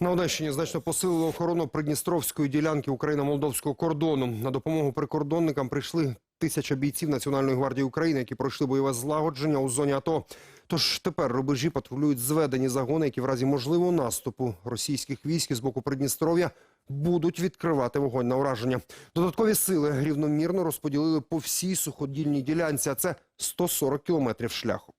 На Одещині значно посилили охорону придністровської ділянки Україно-молдовського кордону. На допомогу прикордонникам прийшли тисяча бійців Національної гвардії України, які пройшли бойове злагодження у зоні АТО. Тож тепер рубежі патрулюють зведені загони, які в разі можливого наступу російських військ з боку Придністров'я будуть відкривати вогонь на ураження. Додаткові сили рівномірно розподілили по всій суходільній ділянці, а це 140 кілометрів шляху.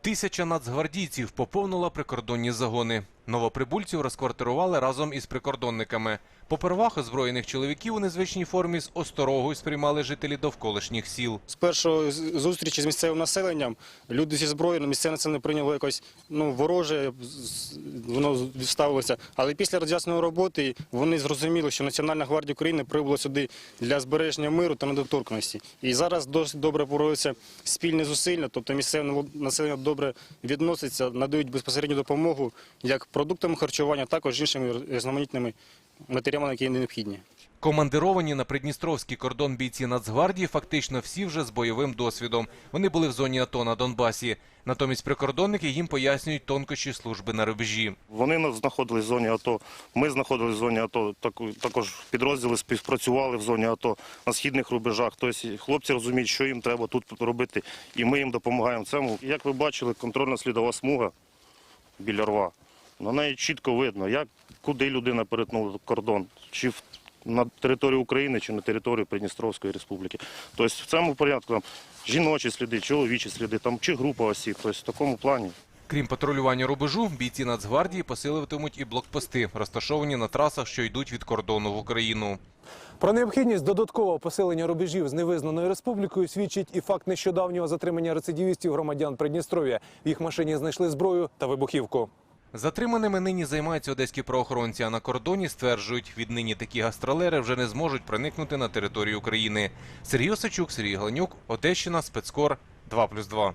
Тисяча нацгвардійців поповнила прикордонні загони. Новоприбульців розквартирували разом із прикордонниками. Попервах озброєних чоловіків у незвичній формі з осторогою сприймали жителі довколишніх сіл. З першої зустрічі з місцевим населенням люди зі зброєю, місцеве населення прийняло якось ну, вороже, воно ставилося. Але після роз'ясної роботи вони зрозуміли, що Національна гвардія України прибула сюди для збереження миру та недоторкності. І зараз досить добре проводяться спільні зусилля, тобто місцеве населення добре відноситься, надають безпосередню допомогу як продуктами харчування, також іншими різноманітними матеріалами, які необхідні. Командировані на придністровський кордон бійці Нацгвардії фактично всі вже з бойовим досвідом. Вони були в зоні АТО на Донбасі. Натомість прикордонники їм пояснюють тонкощі служби на рубежі. Вони на- знаходились в зоні АТО. Ми знаходились в зоні АТО. Також підрозділи співпрацювали в зоні АТО на східних рубежах. Тобто хлопці розуміють, що їм треба тут робити, і ми їм допомагаємо цьому. Як ви бачили, контрольна слідова смуга біля рва. На неї чітко видно, як куди людина перетнула кордон, чи на територію України, чи на територію Придністровської республіки. Тобто в цьому порядку там жіночі сліди, чоловічі сліди, там чи група осіб. Тобто в такому плані. Крім патрулювання рубежу, бійці Нацгвардії посилюватимуть і блокпости, розташовані на трасах, що йдуть від кордону в Україну. Про необхідність додаткового посилення рубежів з невизнаною республікою свідчить і факт нещодавнього затримання рецидивістів громадян Придністров'я. В їх машині знайшли зброю та вибухівку. Затриманими нині займаються одеські правоохоронці, а на кордоні стверджують, віднині такі гастролери вже не зможуть проникнути на територію України. Сергій Осачук, Сергій Гланюк, Одещина, Спецкор, 2+,2.